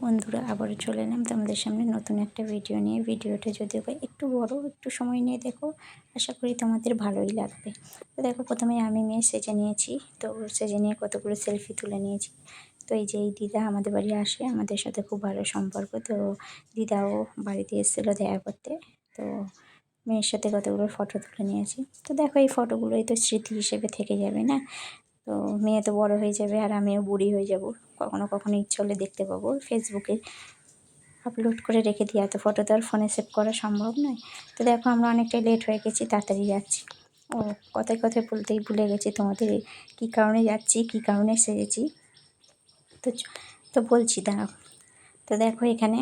বন্ধুরা, আবারও চলে এলাম তোমাদের সামনে নতুন একটা ভিডিও নিয়ে। ভিডিওটা যদি একটু বড়, একটু সময় নিয়ে দেখো, আশা করি তোমাদের ভালোই লাগবে। তো দেখো, প্রথমে আমি মেয়ে সেজে নিয়েছি। তো সেজে নিয়ে কতগুলো সেলফি তুলে নিয়েছি। তো এই যে এই দিদা আমাদের বাড়ি আসে, আমাদের সাথে খুব ভালো সম্পর্ক। তো দিদাও বাড়িতে এসেছিল দেখা করতে। তো মেয়ের সাথে কতগুলো ফটো তুলে নিয়েছি। তো দেখো, এই ফটোগুলোই তো স্মৃতি হিসেবে থেকে যাবে না? তো মেয়ে তো বড় হয়ে যাবে আর আমিও বুড়ি হয়ে যাব। কখনো কখনো ইচ্ছে হলে দেখতে পাবো। ফেসবুকে আপলোড করে রেখে দিই। এত ফটো তো আর ফোনে সেভ করা সম্ভব নয়। তো দেখো, আমরা অনেকটাই লেট হয়ে গেছি, তাড়াতাড়ি যাচ্ছি। ও, কথায় কথায় বলতেই ভুলে গেছি তোমাদের কী কারণে যাচ্ছি, কী কারণে সেজেছি তো তো বলছি, দাঁড়াও। তো দেখো এখানে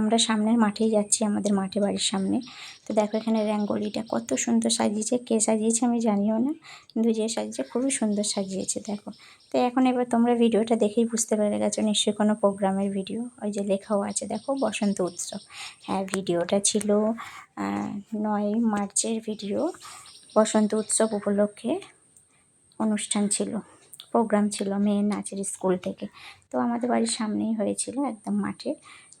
আমরা সামনের মাঠেই যাচ্ছি, আমাদের মাঠে বাড়ির সামনে। তো দেখো এখানে র্যাঙ্গোলিটা কত সুন্দর সাজিয়েছে। কে সাজিয়েছে আমি জানিও না, কিন্তু যে সাজিয়েছে খুবই সুন্দর সাজিয়েছে, দেখো। তো এখন এবার তোমরা ভিডিওটা দেখেই বুঝতে পেরে গেছো, নিশ্চয়ই কোনো প্রোগ্রামের ভিডিও। ওই যে লেখাও আছে, দেখো, বসন্ত উৎসব। হ্যাঁ ভিডিওটা ছিল নয় মার্চের ভিডিও। বসন্ত উৎসব উপলক্ষে অনুষ্ঠান ছিল, প্রোগ্রাম ছিল মেয়ের নাচের স্কুল থেকে। তো আমাদের বাড়ির সামনেই হয়েছিল একদম মাঠে।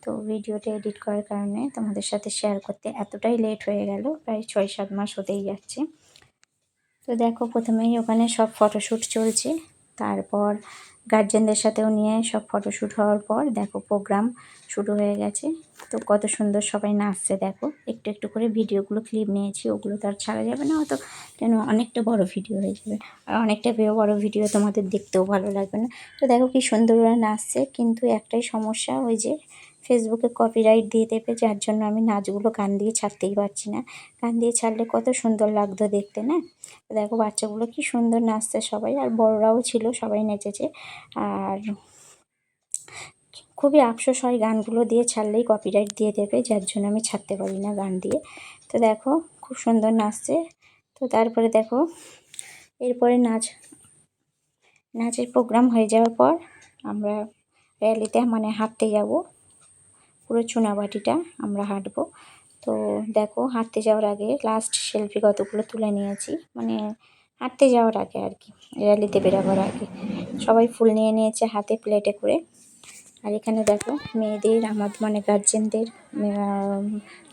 তো ভিডিওটা এডিট করার কারণে তোমাদের সাথে শেয়ার করতে এতটাই লেট হয়ে গেল, প্রায় ছয় সাত মাস হতেই যাচ্ছে। তো দেখো, প্রথমেই ওখানে সব ফটোশ্যুট চলছে। তারপর গার্জেনদের সাথেও নিয়ে সব ফটোশ্যুট হওয়ার পর দেখো প্রোগ্রাম শুরু হয়ে গেছে। তো কত সুন্দর সবাই নাচছে, দেখো। একটু একটু করে ভিডিওগুলো ক্লিপ নিয়েছি, ওগুলো তো আর ছাড়া যাবে না, অত কেন অনেকটা বড় ভিডিও হয়ে যাবে। আর অনেকটা বড় ভিডিও তোমাদের দেখতেও ভালো লাগবে না। তো দেখো কি সুন্দর নাচছে, কিন্তু একটাই সমস্যা ওই যে ফেসবুকে কপিরাইট দিয়ে দেবে, যার জন্য আমি নাচগুলো কান দিয়ে ছাড়তেই পারছি না। গান দিয়ে ছাড়লে কত সুন্দর লাগতো দেখতে, না? দেখো, বাচ্চাগুলো কি সুন্দর নাচছে সবাই, আর বড়রাও ছিল, সবাই নেচেছে। আর খুবই আফসোস হয় গানগুলো দিয়ে ছাড়লেই কপিরাইট দিয়ে দেবে, যার জন্য আমি ছাড়তে পারি না গান দিয়ে। তো দেখো, খুব সুন্দর নাচছে। তো তারপরে দেখো, এরপরে নাচ, নাচের প্রোগ্রাম হয়ে যাওয়ার পর আমরা র্যালিতে মানে হাঁটতে যাব। পুরো চুনাবাটিটা আমরা হাঁটবো। তো দেখো, হাঁটতে যাওয়ার আগে লাস্ট সেলফি কতগুলো তুলে নিয়েছি। মানে হাঁটতে যাওয়ার আগে আর কি র্যালিতে বেরোবার আগে। সবাই ফুল নিয়ে নিয়েছে হাতে প্লেটে করে। আর এখানে দেখো, মেয়েদের, আমার মানে গার্জেনদের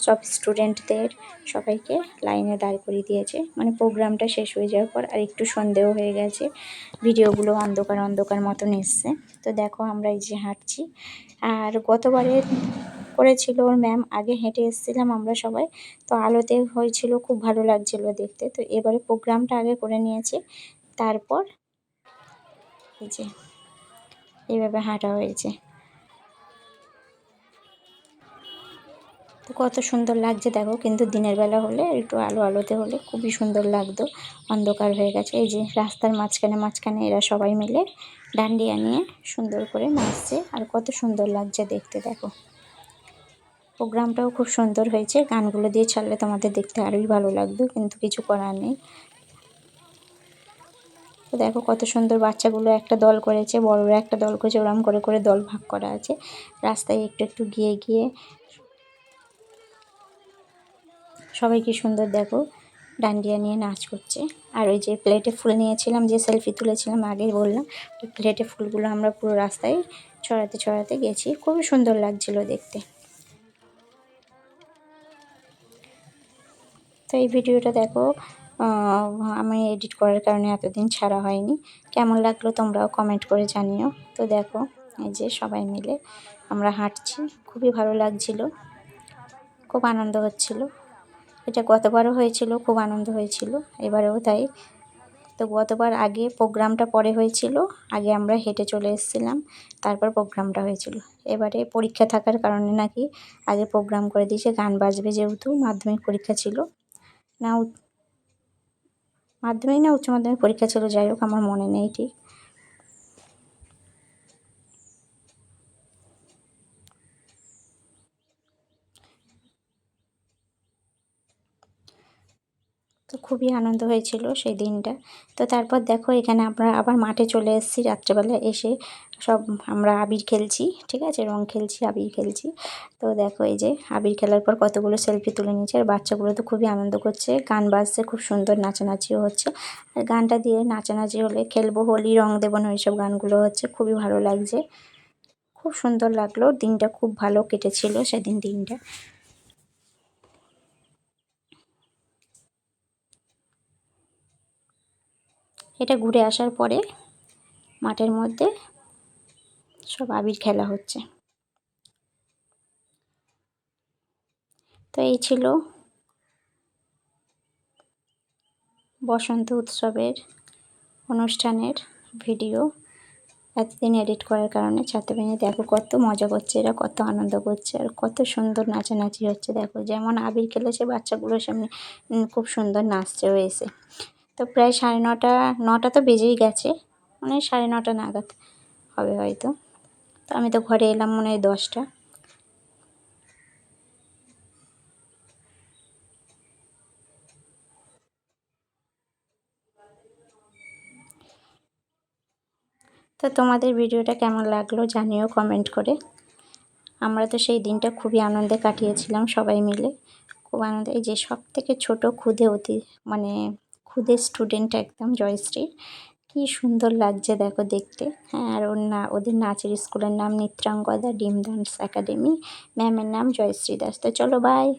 সব স্টুডেন্টদের সবাইকে লাইনে দাঁড় করিয়ে দিয়েছে। মানে প্রোগ্রামটা শেষ হয়ে যাওয়ার পর আর একটু সন্দেহ হয়ে গেছে। ভিডিওগুলো অন্ধকার অন্ধকার মতন এসছে। তো দেখো, আমরা এই যে হাঁটছি। আর গতবারে করেছিল ওর ম্যাম, আগে হেঁটে এসেছিলাম আমরা সবাই। তো আলোতে হয়েছিল, খুব ভালো লাগছিল দেখতে। তো এবারে প্রোগ্রামটা আগে করে নিয়েছি। তারপর এই যে এইভাবে হাঁটা হয়েছে। তো কত সুন্দর লাগছে দেখো, কিন্তু দিনের বেলা হলে, একটু আলো আলোতে হলে খুবই সুন্দর লাগতো। অন্ধকার হয়ে গেছে, এই যে রাস্তার মাঝখানে মাঝখানে এরা সবাই মিলে ডান্ডিয়া নিয়ে সুন্দর করে নাচছে, আর কত সুন্দর লাগছে দেখতে দেখো। প্রোগ্রামটাও খুব সুন্দর হয়েছে, গানগুলো দিয়ে ছাড়লে তোমাদের দেখতে আরোই ভালো লাগতো কিন্তু কিছু করার নেই। তো দেখো কত সুন্দর বাচ্চাগুলো একটা দল করেছে, বড়রা একটা দল করেছে, ওরম করে করে দল ভাগ করা আছে। রাস্তায় একটু একটু গিয়ে গিয়ে সবাই কি সুন্দর দেখো। ডান্ডিয়া নিয়ে নাচ করছে। আর ওই যে প্লেটে ফুল নিয়েছিলাম, যে সেলফি তুলেছিলাম আগেই বললাম ওই প্লেটে ফুলগুলো আমরা পুরো রাস্তায় ছড়াতে ছড়াতে গেছি। খুবই সুন্দর লাগছিল দেখতে। তো এই ভিডিওটা দেখো আমি এডিট করার কারণে এতদিন ছাড়া হয়নি। কেমন লাগল তোমরাও কমেন্ট করে জানিও। তো দেখো, এই যে সবাই মিলে আমরা হাঁটছি। খুবই ভালো লাগছিল। খুব আনন্দ হচ্ছিল। এটা গতবারও হয়েছিল, খুব আনন্দ হয়েছিল। এবারেও তাই। তো গতবার আগে প্রোগ্রামটা পরে হয়েছিল, আগে আমরা হেঁটে চলে এসেছিলাম, তারপর প্রোগ্রামটা হয়েছিল। এবারে পরীক্ষা থাকার কারণে নাকি আগে প্রোগ্রাম করে দিয়েছে, গান বাজবে যেহেতু, মাধ্যমিক পরীক্ষা ছিল। না, মাধ্যমিক না, উচ্চ মাধ্যমিক পরীক্ষা ছিল, যাই হোক, আমার মনে নেই ঠিক। তো খুবই আনন্দ হয়েছিল সেই দিনটা। তো তারপর দেখো এখানে আমরা আবার মাঠে চলে এসেছি রাত্রেবেলা এসে সব আমরা আবির খেলছি, ঠিক আছে? রং খেলছি, আবির খেলছি। তো দেখো এই যে আবির খেলার পর কতগুলো সেলফি তুলে নিয়েছে। আর বাচ্চাগুলো তো খুবই আনন্দ করছে। গান বাজছে, খুব সুন্দর নাচানাচিও হচ্ছে। আর গানটা দিয়ে নাচানাচি হলে খেলব, হোলি রং দেবো না এইসব গানগুলো হচ্ছে, খুবই ভালো লাগছে। খুব সুন্দর লাগল। দিনটা খুব ভালো কেটেছিল সেদিন দিনটা। এটা ঘুরে আসার পরে মাঠের মধ্যে সব আবির খেলা হচ্ছে। তো এই ছিল বসন্ত উৎসবের অনুষ্ঠানের ভিডিও। এতদিন এডিট করার কারণে ছাত্র ভেঙে দেখো কত মজা করছে এরা, কত আনন্দ করছে আর কত সুন্দর নাচানাচি হচ্ছে দেখো। যেমন আবির খেলেছে বাচ্চাগুলোর সামনে খুব সুন্দর নাচছে হয়েছে। তো প্রায় সাড়ে নটা নটা তো বেজেই গেছে মানে সাড়ে নটা নাগাদ হবে হয়তো। তো আমি তো ঘরে এলাম মনে হয় দশটা। তো তোমাদের ভিডিওটা কেমন লাগল জানিও কমেন্ট করে। আমরা তো সেই দিনটা খুবই আনন্দে কাটিয়েছিলাম সবাই মিলে। খুব আনন্দ, এই যে সব থেকে ছোটো ক্ষুদে অতি মানে খুদে স্টুডেন্ট একদম জয়শ্রীর। কি সুন্দর লাগছে দেখো দেখতে। হ্যাঁ আর ওর না, ওদের নাচের স্কুলের নাম নিত্রাঙ্গদা ডিম ডান্স একাডেমি ম্যামের নাম জয়শ্রী দাস। তো চলো বাই